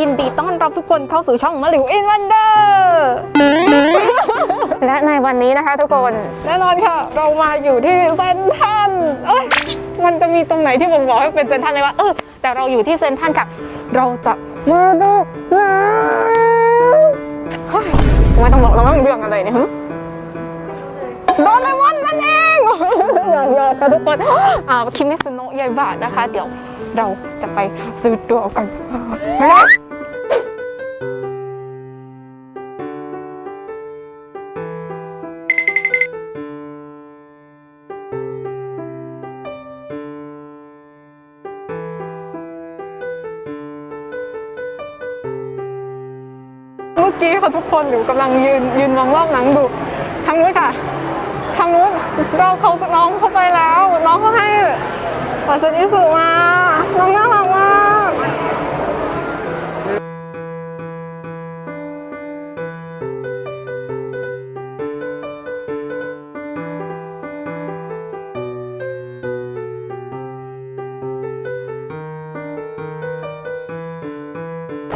ยินดีต้อนรับทุกคนเข้าสู่ช่องมาหลิวอินวันเดอร์และในวันนี้นะคะทุกคนแน่นอนค่ะ เรามาอยู่ที่เซนทรันเอ้ยมันจะมีตรงไหนที่ผมบอกให้เป็นเซนทรันเลยวะเออแต่เราอยู่ที่เซนทรันค่ะ เราจะมาดูหนังเฮ้ยไม่ต้องบอกเราว่าเรื่องอะไรเนี่ยหึโดเรมอนนั่นเองอยากยอดค่ะทุกคนอ่าคิมิสโนะยายบาทนะคะ เดี๋ยวเราจะไปซื้อตัวกัน กี้ค่ะทุกคนหนูกำลังยืนยืนมองรอบหนังดูทางนู้นค่ะทางนู้นเราเขาน้องเข้าไปแล้ว น้องเขาให้ปัสนิสุมาน้องน่ารัก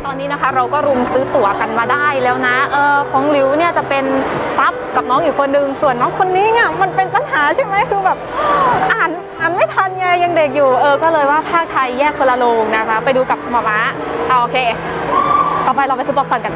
ตอนนี้นะคะเราก็รุมซื้อตั๋วกันมาได้แล้วนะเออของหลิวเนี่ยจะเป็นซับกับน้องอยู่คนหนึ่งส่วนน้องคนนี้เนี่ยมันเป็นปัญหาใช่ไหมคือแบบอ่านอ่านไม่ทันไงยังเด็กอยู่เออก็เลยว่าภาคไทยแยกคนละโรงนะคะ ไปดูกับหมาม้าเอาโอเค ต่อไปเราไปซื้อป๊อปคอร์นกัน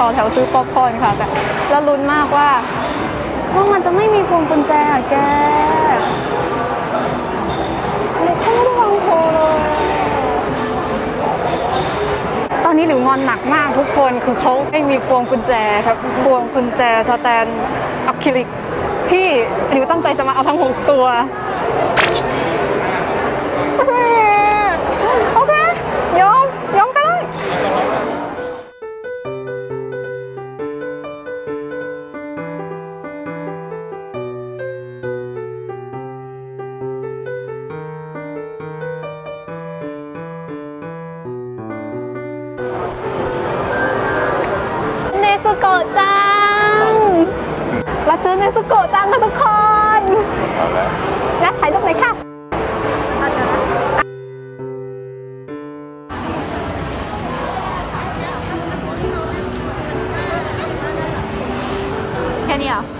ต่อแถวซื้อป๊อปคอร์นค่ะแต่แล้วลุ้นมากว่าว่ามันจะไม่มีพวงกุญแจอะแกเขาไม่ได้วางโชว์เลย ตอนนี้หลิวงอนหนักมากทุกคน คือเขาไม่มีพวงกุญแจครับ พวงกุญแจสแตนอะคริลิกที่หลิวตั้งใจจะมาเอาทั้งหกตัวะจังเราเจอเนสโกะจังค่ะทุกคนและถ่ายรูปหน่อยค่ะแค่นี้เหรอ